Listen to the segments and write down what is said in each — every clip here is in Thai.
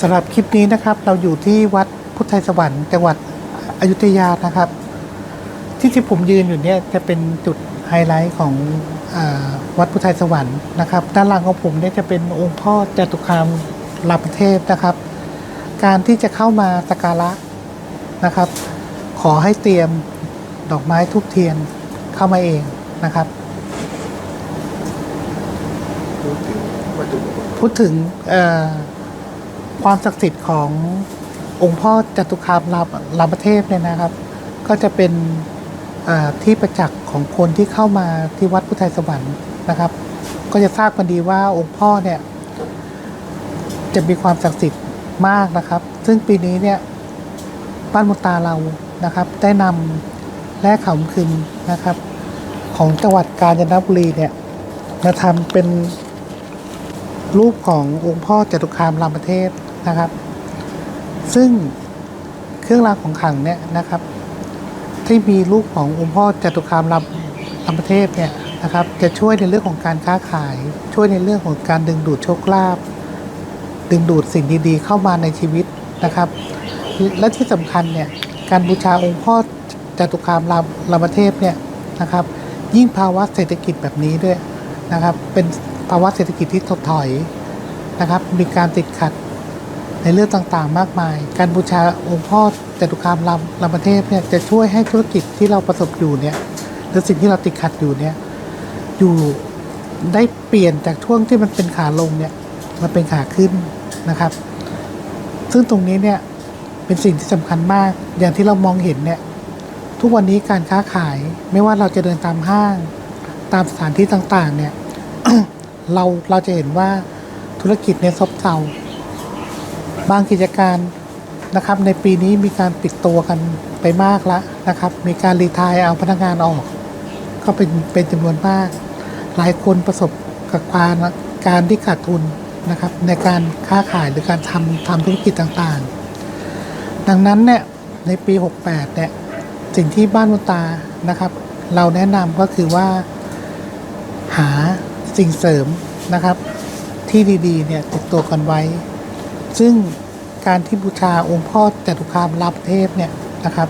สำหรับคลิปนี้นะครับ เราอยู่ที่วัดพุทธไทยสวรรค์จังหวัดอยุธยานะครับ ที่ที่ผมยืนอยู่เนี่ยจะเป็นจุดไฮไลท์ของอาวัดพุทธไทยสวรรค์นะครับ ด้านหลังของผมเนี่ยจะเป็นองค์พ่อจตุคามรามเทพนะครับ การที่จะเข้ามาสักการะนะครับ ขอให้เตรียมดอกไม้ทุบเทียนเข้ามาเองนะครับพูดถึงวัตถุมง ความศักดิ์สิทธิ์ขององค์พ่อจตุคามรามรามเทพเนี่ยนะครับ ก็จะเป็นที่ประจักษ์ของคนที่เข้ามาที่วัดพุทธไทยสวรรค์นะครับ ก็จะทราบกันดีว่าองค์พ่อเนี่ยจะมีความศักดิ์สิทธิ์มากนะครับ ซึ่งปีนี้เนี่ยบ้านมุตาเรานะครับ ได้นำแร่เขาคึมนะครับ ของจังหวัดกาญจนบุรีเนี่ยมาทำเป็นรูปขององค์พ่อจตุคามรามเทพ นะครับ ซึ่งเครื่องรางของขลังเนี่ยนะครับ ที่มีรูปขององค์พ่อจตุคามรามรามเทพเนี่ยนะครับ จะช่วยในเรื่องของการค้าขาย ช่วยในเรื่องของการดึงดูดโชคลาภดึงดูดสิ่งดีๆ เข้ามาในชีวิตนะครับ และที่สำคัญเนี่ยการบูชาองค์พ่อจตุคามรามรามเทพเนี่ยนะครับ ยิ่งภาวะเศรษฐกิจแบบนี้ด้วยนะครับ เป็นภาวะเศรษฐกิจที่ถดถอยนะครับ มีการติดขัด ในเรื่องต่างๆ มากมาย การบูชาองค์พ่อจตุคามรามรามเทพเนี่ยจะช่วยให้ธุรกิจที่เราประสบอยู่เนี่ยหรือสิ่งที่เราติดขัดอยู่เนี่ยอยู่ได้เปลี่ยนจากช่วงที่มันเป็นขาลงเนี่ยมาเป็นขาขึ้นนะครับ ซึ่งตรงนี้เนี่ยเป็นสิ่งที่สำคัญมากอย่างที่เรามองเห็นเนี่ยทุกวันนี้การค้าขายไม่ว่าเราจะเดินตามห้าง ตามสถานที่ต่างๆเนี่ยเราเราจะเห็นว่าธุรกิจเนี่ยซบเซา บางกิจการนะครับในปีนี้มีการปิดตัวกันไปมากแล้วนะครับ มีการรีทายเอาพนักงานออก ก็เป็นเป็นจำนวนมาก หลายคนประสบกับการการที่ขาดทุนนะครับในการค้าขายหรือการทำทำธุรกิจต่างๆ ดังนั้นเนี่ยในปี 68เนี่ยสิ่งที่บ้านมุตานะครับ เราแนะนำก็คือว่าหาสิ่งเสริมนะครับ ที่ดีๆเนี่ยติดตัวกันไว้ ซึ่งการที่บูชาองค์พ่อจตุคามรับเทพเนี่ยนะครับ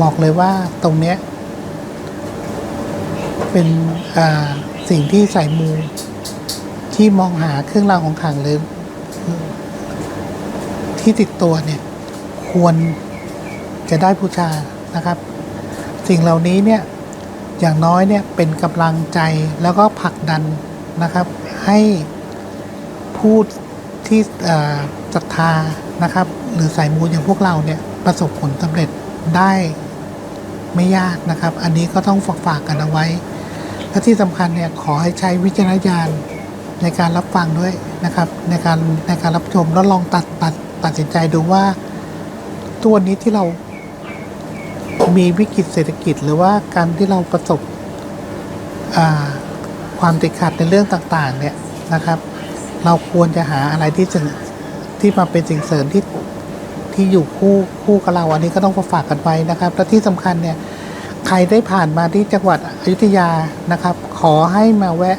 บอกเลยว่าตรงเนี้ยเป็นสิ่งที่ใส่มูที่มองหาเครื่องรางของขลังหรือที่ติดตัวเนี่ยควรจะได้บูชานะครับ สิ่งเหล่านี้เนี่ยอย่างน้อยเนี่ยเป็นกำลังใจแล้วก็ผลักดันนะครับ ให้ผู้ ที่ศรัทธานะครับ หรือสายมูอย่างพวกเราเนี่ยประสบผลสำเร็จได้ไม่ยากนะครับ อันนี้ก็ต้องฝากฝากกันเอาไว้ และที่สำคัญเนี่ยขอให้ใช้วิจารณญาณในการรับฟังด้วยนะครับ ในการในการรับชมแล้วลองตัดตัดตัดสินใจดูว่าตัวนี้ที่เรามีวิกฤตเศรษฐกิจ หรือว่าการที่เราประสบความติดขัดในเรื่องต่างๆเนี่ยนะครับ เราควรจะหาอะไรที่สิ่งที่มาเป็นสิ่งเสริมที่ที่อยู่คู่คู่กับเราอันนี้ก็ต้องฝากกันไว้นะครับ และที่สำคัญเนี่ยใครได้ผ่านมาที่จังหวัดอยุธยานะครับ ขอให้มาแวะ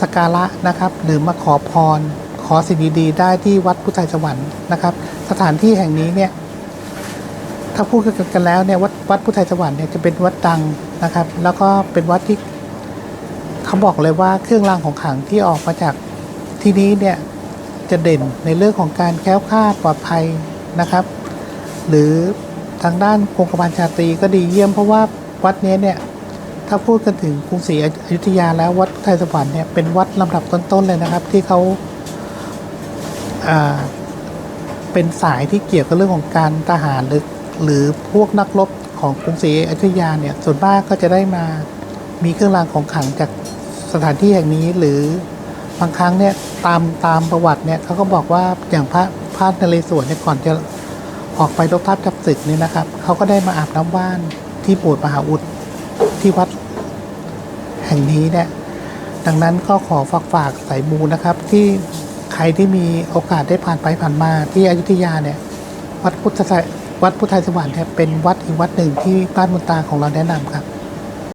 สักการะนะครับ หรือมาขอพร ขอสิ่งดีๆได้ที่วัดพุทธไทยสวรรค์นะครับ สถานที่แห่งนี้เนี่ยถ้าพูดกันแล้วเนี่ยวัดวัดพุทธไทยสวรรค์เนี่ยจะเป็นวัดดังนะครับ แล้วก็เป็นวัดที่เขาบอกเลยว่าเครื่องรางของขลังที่ออกมาจาก ที่นี้เนี่ยจะเด่นในเรื่องของการแคล้วคลาดปลอดภัยนะครับ หรือทางด้านโครงกระพันชาตรีก็ดีเยี่ยมเพราะว่าวัดนี้เนี่ยถ้าพูดกันถึงกรุงศรีอยุธยาแล้ววัดไทยสวรรค์เนี่ยเป็นวัดลำดับต้นๆเลยนะครับ ที่เขาาเป็นสายที่เกี่ยวกับเรื่องของการทหารหรือหรือพวกนักรบของกรุงศรีอยุธยาเนี่ยส่วนมากก็จะได้มามีเครื่องรางของขลังจากสถานที่แห่งนี้หรือ บางครั้งเนี่ยตามตามประวัติเนี่ยเขาก็บอกว่าอย่างพระพระนเรศวรเนี่ยก่อนจะออกไปรบทัพจับศึกเนี่ยนะครับเขาก็ได้มาอาบน้ำว่านที่โบสถ์มหาอุดที่วัดแห่งนี้เนี่ยดังนั้นก็ขอฝากฝากสายมูนะครับ ที่ใครที่มีโอกาสได้ผ่านไปผ่านมาที่อยุธยาเนี่ยวัดพุทธวัดพุทธไทยสวรรค์เนี่ยเป็นวัดอีกวัดหนึ่งที่บ้านมุนตาของเราแนะนำครับ